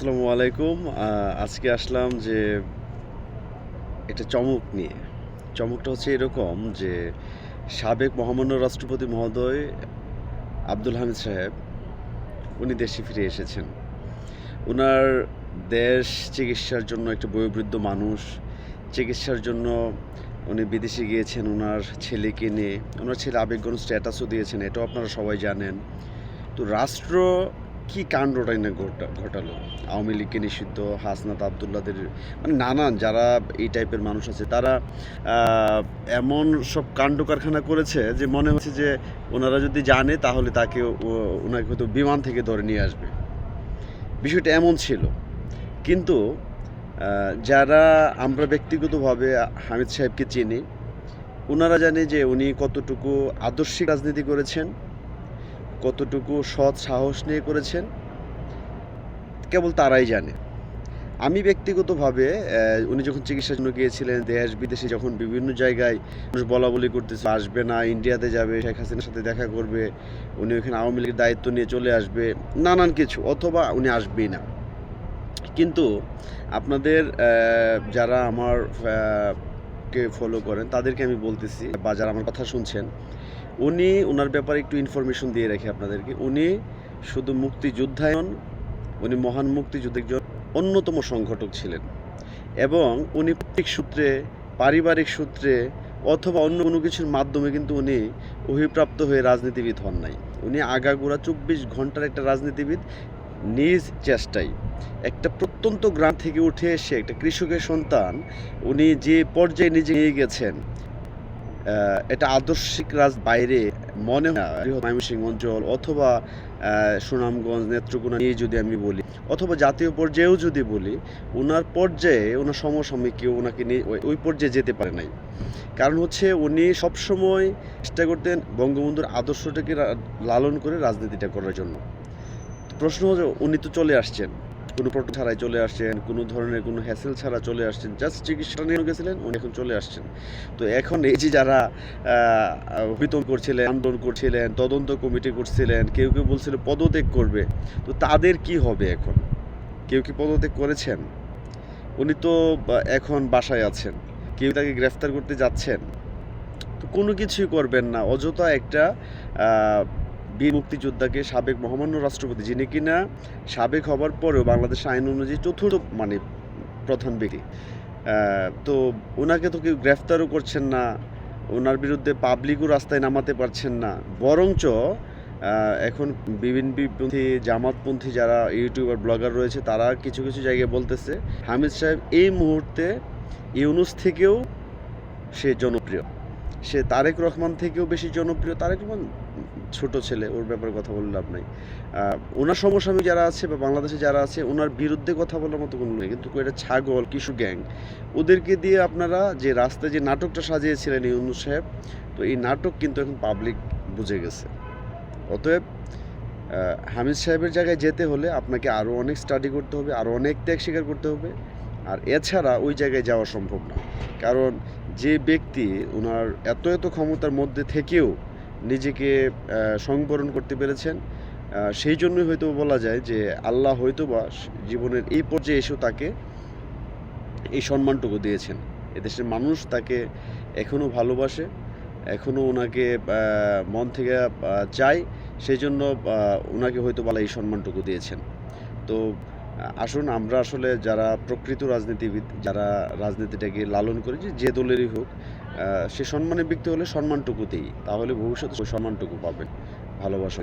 আসসালামু আলাইকুম। আজকে আসলাম যে এটা চমক নিয়ে। চমকটা হচ্ছে এরকম যে সাবেক মহামান্য রাষ্ট্রপতি মহোদয় আব্দুল হামিদ সাহেব, উনি দেশে ফিরে এসেছেন। ওনার দেশ চিকিৎসার জন্য একটা বয়োবৃদ্ধ মানুষ। চিকিৎসার জন্য উনি বিদেশে গিয়েছেন ওনার ছেলেকে নিয়ে। ওনার ছেলে আবেগগণ স্ট্যাটাসও দিয়েছেন, এটাও আপনারা সবাই জানেন। তো রাষ্ট্র কি কাণ্ডটাই না ঘটা, ঘটালো? আওয়ামী লীগকে নিষিদ্ধ, হাসনাত আবদুল্লাদের মানে নানান যারা এই টাইপের মানুষ আছে, তারা এমন সব কাণ্ড কারখানা করেছে যে মনে হচ্ছে যে ওনারা যদি জানে তাহলে তাকে ওনাকে হয়তো বিমান থেকে ধরে নিয়ে আসবে। বিষয়টা এমন ছিল। কিন্তু যারা আমরা ব্যক্তিগতভাবে হামিদ সাহেবকে চিনি, ওনারা জানে যে উনি কতটুকু আদর্শিক রাজনীতি করেছেন। কতটুকু সৎ সাহস নিয়ে করেছেন, কেবল তারাই জানে। আমি ব্যক্তিগতভাবে উনি যখন চিকিৎসার জন্য গিয়েছিলেন, দেশ বিদেশে যখন বিভিন্ন জায়গায় মানুষ বলা বলি করতেছে, আসবে না, ইন্ডিয়াতে যাবে, শেখ হাসিনার সাথে দেখা করবে, উনি ওখানে আওয়ামী লীগের দায়িত্ব নিয়ে চলে আসবে, নানান কিছু, অথবা উনি আসবেই না। কিন্তু আপনাদের যারা আমার কে ফলো করেন, তাদেরকে আমি বলতেছি বা যারা আমার কথা শুনছেন। উনি ওনার ব্যাপারে একটু ইনফরমেশন দিয়ে রাখি আপনাদেরকে। উনি শুধু মুক্তিযোদ্ধায় নন, উনি মহান মুক্তিযুদ্ধের একজন অন্যতম সংগঠক ছিলেন। এবং উনি প্রত্যেক সূত্রে, পারিবারিক সূত্রে অথবা অন্য কোনো কিছুর মাধ্যমে কিন্তু উনি অভিপ্রাপ্ত হয়ে রাজনীতিবিদ হন নাই। উনি আগাগোড়া চব্বিশ ঘণ্টার একটা রাজনীতিবিদ নিজ চেষ্টায় একটা প্রত্যন্ত গ্রাম থেকে উঠে এসে একটা কৃষকের সন্তান, উনি যে পর্যায়ে নিজে নিয়ে গেছেন এটা আদর্শিক রাজ বাইরে মনে হয় ময়মনসিংহ অঞ্চল অথবা সুনামগঞ্জ, নেত্রকোনা নিয়ে যদি আমি বলি, অথবা জাতীয় পর্যায়েও যদি বলি ওনার পর্যায়ে ওনার সমসাময়িক কেউ ওনাকে নিয়ে ওই- পর্যায়ে যেতে পারে নাই। কারণ হচ্ছে উনি সবসময় চেষ্টা করতেন বঙ্গবন্ধুর আদর্শটাকে লালন করে রাজনীতিটা করার জন্য। প্রশ্ন হচ্ছে উনি তো চলে আসছেন। কোনো প্রোটো ছাড়াই চলে আসছেন, কোনো ধরনের কোনো হ্যাসেল ছাড়া চলে আসছেন জাস্ট চিকিৎসা নিয়ে গেছিলেন, উনি এখন চলে আসছেন। তো এখন এই যে যারা বিতম করছিলেন, আন্দোলন করছিলেন, তদন্ত কমিটি করছিলেন, কেউ কেউ বলছিল পদত্যাগ করবে, তো তাদের কি হবে এখন? কেউ কি পদত্যাগ করেছেন? উনি তো এখন বাসায় আছেন। কেউ তাকে গ্রেফতার করতে যাচ্ছেন। তো কোনো কিছুই করবেন না, অযথা একটা বীর মুক্তিযোদ্ধাকে সাবেক মহামান্য রাষ্ট্রপতি, যিনি কিনা সাবেক হবার পরেও বাংলাদেশ আইন অনুযায়ী চতুর্থ মানে প্রধান ব্যক্তি। তো ওনাকে তো কেউ গ্রেফতারও করছেন না, ওনার বিরুদ্ধে পাবলিকও রাস্তায় নামাতে পারছেন না। বরঞ্চ এখন বিভিন্ন বিপন্থী জামাতপন্থী যারা ইউটিউবার, ব্লগার রয়েছে, তারা কিছু কিছু জায়গায় বলতেছে, হামিদ সাহেব এই মুহূর্তে ইউনুস থেকেও সে জনপ্রিয়। সে তারেক রহমান থেকেও বেশি জনপ্রিয়। তারেক রহমান ছোট ছেলে, ওর ব্যাপারে কথা বললে লাভ নাই। ওনার সমসাময়িক যারা আছে বা বাংলাদেশে যারা আছে, ওনার বিরুদ্ধে কথা বলার মতো কোনো নেই। কিন্তু এটা ছাগল, কিশু গ্যাং, ওদেরকে দিয়ে আপনারা যে রাস্তায় যে নাটকটা সাজিয়েছিলেন ইউনুস সাহেব, তো এই নাটক কিন্তু এখন পাবলিক বুঝে গেছে। অতএব হামিদ সাহেবের জায়গায় যেতে হলে আপনাকে আরও অনেক স্টাডি করতে হবে আরও অনেক ত্যাগ স্বীকার করতে হবে। আর এছাড়া ওই জায়গায় যাওয়া সম্ভব না। কারণ যে ব্যক্তি ওনার এত এত ক্ষমতার মধ্যে থেকেও নিজেকে সংবরণ করতে পেরেছেন সেই জন্যই হয়তো বলা যায় যে আল্লাহ হয়তো বা জীবনের এই পর্যায়ে এসেও তাকে এই সম্মানটুকু দিয়েছেন। এদেশের মানুষ তাকে এখনও ভালোবাসে এখনও ওনাকে মন থেকে চায় সেই জন্য ওনাকে হয়তো বলা এই সম্মানটুকু দিয়েছেন। তো আসুন, আমরা আসলে যারা প্রকৃত রাজনীতিবিদ, যারা রাজনীতিটাকে লালন করি যে দলেরই হোক সে সম্মানে ব্যক্তি হলে সম্মানটুকু দিই তাহলে ভবিষ্যতে সম্মানটুকু পাবেন ভালোবাসা